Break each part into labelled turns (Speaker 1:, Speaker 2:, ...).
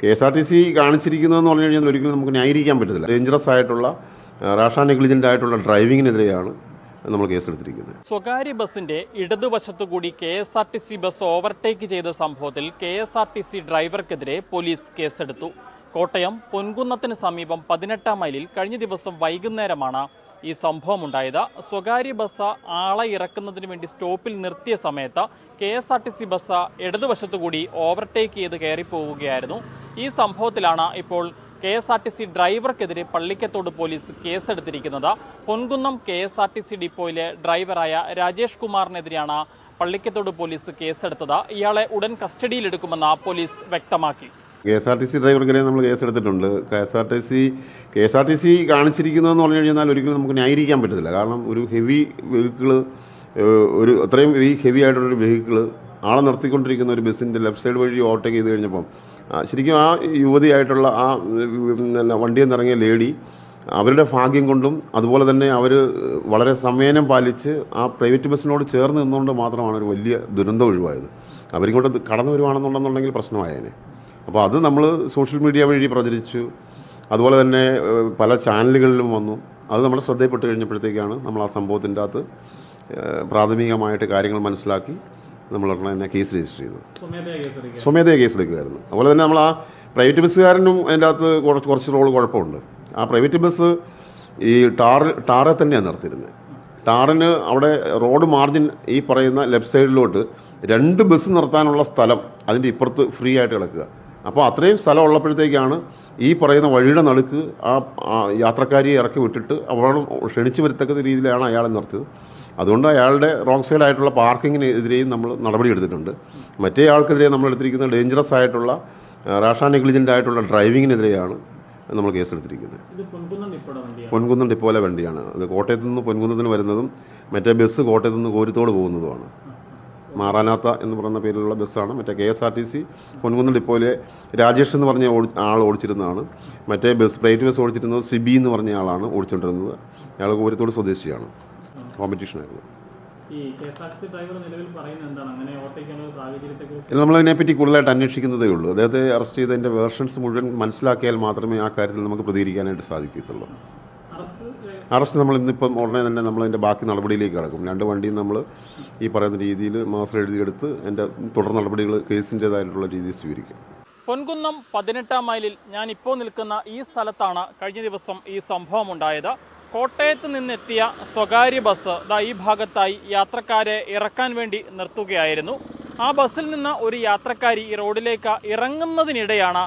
Speaker 1: K S R T C കാണിച്ചിരിക്കുന്നതെന്ന് പറഞ്ഞു കഴിഞ്ഞാൽ ഒരിക്കലും നമുക്ക് ന്യായീകരിക്കാൻ പറ്റത്തില്ല. ഡേഞ്ചറസ് ആയിട്ടുള്ള റാഷാ നെഗ്ലിജന്റ് ആയിട്ടുള്ള ഡ്രൈവിങ്ങിനെതിരെയാണ് നമ്മൾ കേസെടുത്തിരിക്കുന്നത്.
Speaker 2: സ്വകാര്യ ബസിന്റെ ഇടതുവശത്തുകൂടി K S R T C bus overtake ചെയ്ത സംഭവത്തിൽ K S R T C ഡ്രൈവർക്കെതിരെ police കേസെടുത്തു. കോട്ടയം പൊൻകുന്നത്തിന് സമീപം പതിനെട്ടാം മൈലിൽ കഴിഞ്ഞ ദിവസം വൈകുന്നേരമാണ് ഈ സംഭവം ഉണ്ടായത് സ്വകാര്യ ബസ് ആളെ ഇറക്കുന്നതിന് വേണ്ടി സ്റ്റോപ്പിൽ നിർത്തിയ സമയത്ത് K S R T C bus ഇടതുവശത്തുകൂടി overtake ചെയ്ത് കയറിപ്പോവുകയായിരുന്നു. ഈ സംഭവത്തിലാണ് ഇപ്പോൾ K S R T C ഡ്രൈവർക്കെതിരെ Pallikkathodu police കേസെടുത്തിരിക്കുന്നത്. Ponkunnam K S R T C ഡിപ്പോയിലെ ഡ്രൈവറായ രാജേഷ് കുമാറിനെതിരെയാണ് പള്ളിക്കത്തോട് പോലീസ് കേസെടുത്തത്. ഇയാളെ ഉടൻ കസ്റ്റഡിയിലെടുക്കുമെന്ന് പോലീസ് വ്യക്തമാക്കി.
Speaker 1: K S R T C ഡ്രൈവർക്കെതിരെ നമ്മൾ കേസെടുത്തിട്ടുണ്ട്. K S R T C K S R T C കാണിച്ചിരിക്കുന്നതെന്ന് പറഞ്ഞു കഴിഞ്ഞാൽ ഒരിക്കലും നമുക്ക് ന്യായീകരിക്കാൻ പറ്റത്തില്ല. കാരണം ഒരു ഹെവി വെഹിക്കിൾ ഒരു അത്രയും ഹെവി ആയിട്ടുള്ളൊരു വെഹിക്കിൾ ആളെ നിർത്തിക്കൊണ്ടിരിക്കുന്ന ഒരു ബസ്സിന്റെ ലെഫ്റ്റ് സൈഡ് വഴി ഓവർടേക്ക് ചെയ്ത് കഴിഞ്ഞപ്പം ശരിക്കും ആ യുവതിയായിട്ടുള്ള ആ പിന്നെ വണ്ടിയിൽ നിന്നിറങ്ങിയ ലേഡി അവരുടെ ഭാഗ്യം കൊണ്ടും അതുപോലെ തന്നെ അവർ വളരെ സംവേനം പാലിച്ച് ആ പ്രൈവറ്റ് ബസ്സിനോട് ചേർന്ന് നിന്നുകൊണ്ട് മാത്രമാണ് ഒരു വലിയ ദുരന്തം ഒഴിവായത്. അവരിങ്ങോട്ട് കടന്നു വരുവാണെന്നുണ്ടെന്നുണ്ടെങ്കിൽ പ്രശ്നമായേനെ. അപ്പോൾ അത് നമ്മൾ സോഷ്യൽ മീഡിയ വഴി പ്രചരിച്ചു. അതുപോലെ തന്നെ പല ചാനലുകളിലും വന്നു. അത് നമ്മൾ ശ്രദ്ധയിൽപ്പെട്ട് കഴിഞ്ഞപ്പോഴത്തേക്കാണ് നമ്മൾ ആ സംഭവത്തിന്റെ അകത്ത് പ്രാഥമികമായിട്ട് കാര്യങ്ങൾ മനസ്സിലാക്കി. നമ്മൾ തന്നെ കേസ് രജിസ്റ്റർ ചെയ്തു. സ്വമേധയാ കേസെടുക്കുമായിരുന്നു അതുപോലെ തന്നെ നമ്മൾ ആ പ്രൈവറ്റ് ബസ്സുകാരനും അതിന്റെ അകത്ത് കുറച്ച് കുറച്ച് റോൾ കുഴപ്പമുണ്ട്. ആ പ്രൈവറ്റ് ബസ് ഈ ടാർ ടാറെ തന്നെയാണ് നിർത്തിയിരുന്നത്. ടാറിന് അവിടെ റോഡ് മാർജിൻ ഈ പറയുന്ന ലെഫ്റ്റ് സൈഡിലോട്ട് രണ്ട് ബസ് നിർത്താനുള്ള സ്ഥലം അതിന്റെ ഇപ്പുറത്ത് ഫ്രീ ആയിട്ട് കിടക്കുക. അപ്പോൾ അത്രയും സ്ഥലം ഉള്ളപ്പോഴത്തേക്കാണ് ഈ പറയുന്ന വഴിയുടെ നടുക്ക് ആ ആ യാത്രക്കാരിയെ ഇറക്കി വിട്ടിട്ട് അവളും ക്ഷണിച്ചു വരത്തക്ക രീതിയിലാണ് അയാളെ നിർത്തിയത്. അതുകൊണ്ട് അയാളുടെ റോങ് സൈഡ് ആയിട്ടുള്ള പാർക്കിങ്ങിനെതിരെയും നമ്മൾ നടപടി എടുത്തിട്ടുണ്ട് മറ്റേ ആൾക്കെതിരെ നമ്മൾ എടുത്തിരിക്കുന്ന ഡേഞ്ചറസ് ആയിട്ടുള്ള റാഷാ നെഗ്ലിജന്റ് ആയിട്ടുള്ള ഡ്രൈവിങ്ങിനെതിരെയാണ് നമ്മൾ കേസെടുത്തിരിക്കുന്നത്. പൊൻകുന്നം ഡിപ്പോലെ വണ്ടിയാണ്. അത് കോട്ടയത്തു നിന്ന് പൊൻകുന്നത്തിന് വരുന്നതും മറ്റേ ബസ് കോട്ടയത്തു നിന്ന് കോരിത്തോട് പോകുന്നതുമാണ്. മാറാനാത്ത എന്ന് പറയുന്ന പേരിലുള്ള ബസ്സാണ് മറ്റേ K S R T C Ponkunnam ഡിപ്പോയിലെ Rajesh എന്ന് പറഞ്ഞ ഓടി- ആൾ ഓടിച്ചിരുന്നതാണ്. മറ്റേ ബസ് പ്രൈവറ്റ് ബസ് ഓടിച്ചിരുന്നത് സിബി എന്ന് പറഞ്ഞ ആളാണ് ഓടിച്ചുകൊണ്ടിരുന്നത്. അയാൾ കോരിത്തോട് സ്വദേശിയാണ്. കോമ്പറ്റീഷനായിരുന്നു നമ്മളതിനെപ്പറ്റി കൂടുതലായിട്ട് അന്വേഷിക്കുന്നതേ ഉള്ളൂ. അദ്ദേഹത്തെ അറസ്റ്റ് ചെയ്തതിന്റെ വേർഷൻസ് മുഴുവൻ മനസ്സിലാക്കിയാൽ മാത്രമേ ആ കാര്യത്തിൽ നമുക്ക് പ്രതികരിക്കാനായിട്ട് സാധിക്കത്തുള്ളൂ. അറസ്റ്റ് നമ്മൾ ഇന്നിപ്പം ഉടനെ തന്നെ നമ്മൾ അതിന്റെ ബാക്കി നടപടിയിലേക്ക് കിടക്കും. രണ്ട് വണ്ടിയും നമ്മൾ ഈ പറയുന്ന രീതിയിൽ മാസം എഴുതിയെടുത്ത് അതിന്റെ തുടർ നടപടികൾ കേസിന്റേതായിട്ടുള്ള രീതിയിൽ സ്വീകരിക്കും.
Speaker 2: പൊൻകുന്നം പതിനെട്ടാം മൈലിൽ ഞാൻ ഇപ്പോൾ നിൽക്കുന്ന ഈ സ്ഥലത്താണ് കഴിഞ്ഞ ദിവസം ഈ സംഭവം ഉണ്ടായത്. കോട്ടയത്ത് നിന്നെത്തിയ സ്വകാര്യ ബസ് ദാ ഈ ഭാഗത്തായി യാത്രക്കാരെ ഇറക്കാൻ വേണ്ടി നിർത്തുകയായിരുന്നു. ആ ബസ്സിൽ നിന്ന് ഒരു യാത്രക്കാരി ഈ റോഡിലേക്ക് ഇറങ്ങുന്നതിനിടെയാണ്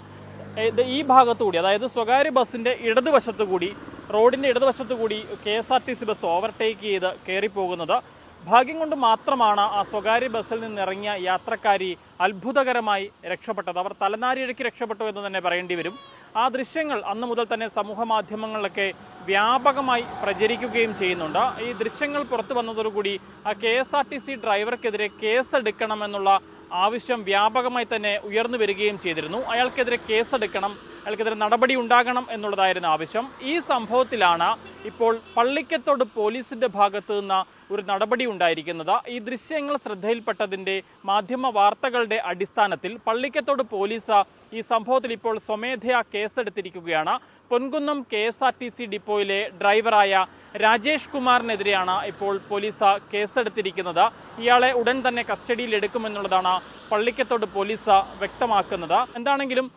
Speaker 2: ഈ ഭാഗത്തുകൂടി അതായത് സ്വകാര്യ ബസ്സിന്റെ ഇടതുവശത്തു കൂടി റോഡിന്റെ ഇടതുവശത്തു കൂടി K S R T C bus overtake ചെയ്ത് കയറിപ്പോകുന്നത്. ഭാഗ്യം കൊണ്ട് മാത്രമാണ് ആ സ്വകാര്യ ബസ്സിൽ നിന്നിറങ്ങിയ യാത്രക്കാരി അത്ഭുതകരമായി രക്ഷപ്പെട്ടത്. അവർ തലനാരിഴയ്ക്ക് രക്ഷപ്പെട്ടു എന്ന് തന്നെ പറയേണ്ടി വരും. ആ ദൃശ്യങ്ങൾ അന്ന് മുതൽ തന്നെ സമൂഹ മാധ്യമങ്ങളിലൊക്കെ വ്യാപകമായി പ്രചരിക്കുകയും ചെയ്യുന്നുണ്ട്. ഈ ദൃശ്യങ്ങൾ പുറത്തു വന്നതോടുകൂടി ആ K S R T C ഡ്രൈവർക്കെതിരെ കേസെടുക്കണമെന്നുള്ള ആവശ്യം വ്യാപകമായി തന്നെ ഉയർന്നു വരികയും ചെയ്തിരുന്നു. അയാൾക്കെതിരെ കേസെടുക്കണം അയാൾക്കെതിരെ നടപടി ഉണ്ടാകണം എന്നുള്ളതായിരുന്നു ആവശ്യം. ഈ സംഭവത്തിലാണ് ഇപ്പോൾ പള്ളിക്കത്തോട് പോലീസിന്റെ ഭാഗത്ത് നിന്ന് ഒരു നടപടി ഉണ്ടായിരിക്കുന്നത്. ഈ ദൃശ്യങ്ങൾ ശ്രദ്ധയിൽപ്പെട്ടതിന്റെ മാധ്യമ വാർത്തകളുടെ അടിസ്ഥാനത്തിൽ പള്ളിക്കത്തോട് പോലീസ് ഈ സംഭവത്തിൽ ഇപ്പോൾ സ്വമേധയാ കേസെടുത്തിരിക്കുകയാണ്. Ponkunnam K S R T C ഡിപ്പോയിലെ ഡ്രൈവറായ രാജേഷ് കുമാറിനെതിരെയാണ് ഇപ്പോൾ പോലീസ് കേസെടുത്തിരിക്കുന്നത്. ഇയാളെ ഉടൻ തന്നെ കസ്റ്റഡിയിൽ എടുക്കുമെന്നുള്ളതാണ് പള്ളിക്കത്തോട് പോലീസ് വ്യക്തമാക്കുന്നത്. എന്താണെങ്കിലും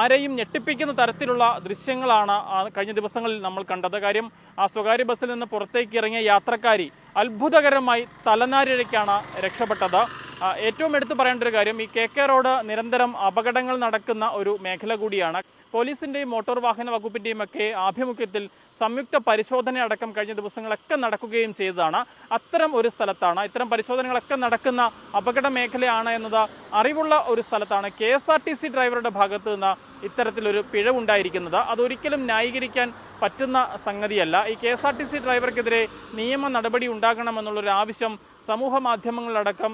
Speaker 2: ആരെയും ഞെട്ടിപ്പിക്കുന്ന തരത്തിലുള്ള ദൃശ്യങ്ങളാണ് കഴിഞ്ഞ ദിവസങ്ങളിൽ നമ്മൾ കണ്ടത്. കാര്യം ആ സ്വകാര്യ ബസ്സിൽ നിന്ന് പുറത്തേക്ക് ഇറങ്ങിയ യാത്രക്കാരി അത്ഭുതകരമായി തലനാരിഴയ്ക്കാണ് രക്ഷപ്പെട്ടത്. ഏറ്റവും എടുത്തു പറയേണ്ട ഒരു കാര്യം ഈ കെ കെ റോഡ് നിരന്തരം അപകടങ്ങൾ നടക്കുന്ന ഒരു മേഖല കൂടിയാണ്. പോലീസിന്റെയും മോട്ടോർ വാഹന വകുപ്പിന്റെയും ഒക്കെ ആഭിമുഖ്യത്തിൽ സംയുക്ത പരിശോധന അടക്കം കഴിഞ്ഞ ദിവസങ്ങളൊക്കെ നടക്കുകയും ചെയ്തതാണ്. അത്തരം ഒരു സ്ഥലത്താണ് ഇത്തരം പരിശോധനകളൊക്കെ നടക്കുന്ന അപകട മേഖലയാണ് എന്നത് അറിവുള്ള ഒരു സ്ഥലത്താണ് K S R T C ഡ്രൈവറുടെ ഭാഗത്ത് നിന്ന് ഇത്തരത്തിലൊരു പിഴവുണ്ടായിരിക്കുന്നത്. അതൊരിക്കലും ന്യായീകരിക്കാൻ പറ്റുന്ന സംഗതിയല്ല. ഈ K S R T C ഡ്രൈവർക്കെതിരെ നിയമ നടപടി ഉണ്ടാകണമെന്നുള്ളൊരു ആവശ്യം സമൂഹ മാധ്യമങ്ങളിലടക്കം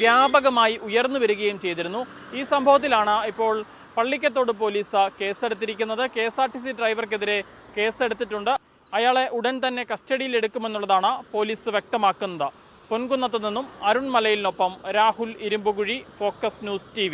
Speaker 2: വ്യാപകമായി ഉയർന്നു വരികയും ചെയ്തിരുന്നു. ഈ സംഭവത്തിലാണ് ഇപ്പോൾ പള്ളിക്കത്തോട് പോലീസ് കേസെടുത്തിരിക്കുന്നത്. K S R T C ഡ്രൈവർക്കെതിരെ കേസെടുത്തിട്ടുണ്ട്. അയാളെ ഉടൻ തന്നെ കസ്റ്റഡിയിൽ എടുക്കുമെന്നുള്ളതാണ് പോലീസ് വ്യക്തമാക്കുന്നത്. പൊൻകുന്നത്ത് നിന്നും Arun മലയിലിനൊപ്പം Rahul Irumbukuzhi focus news T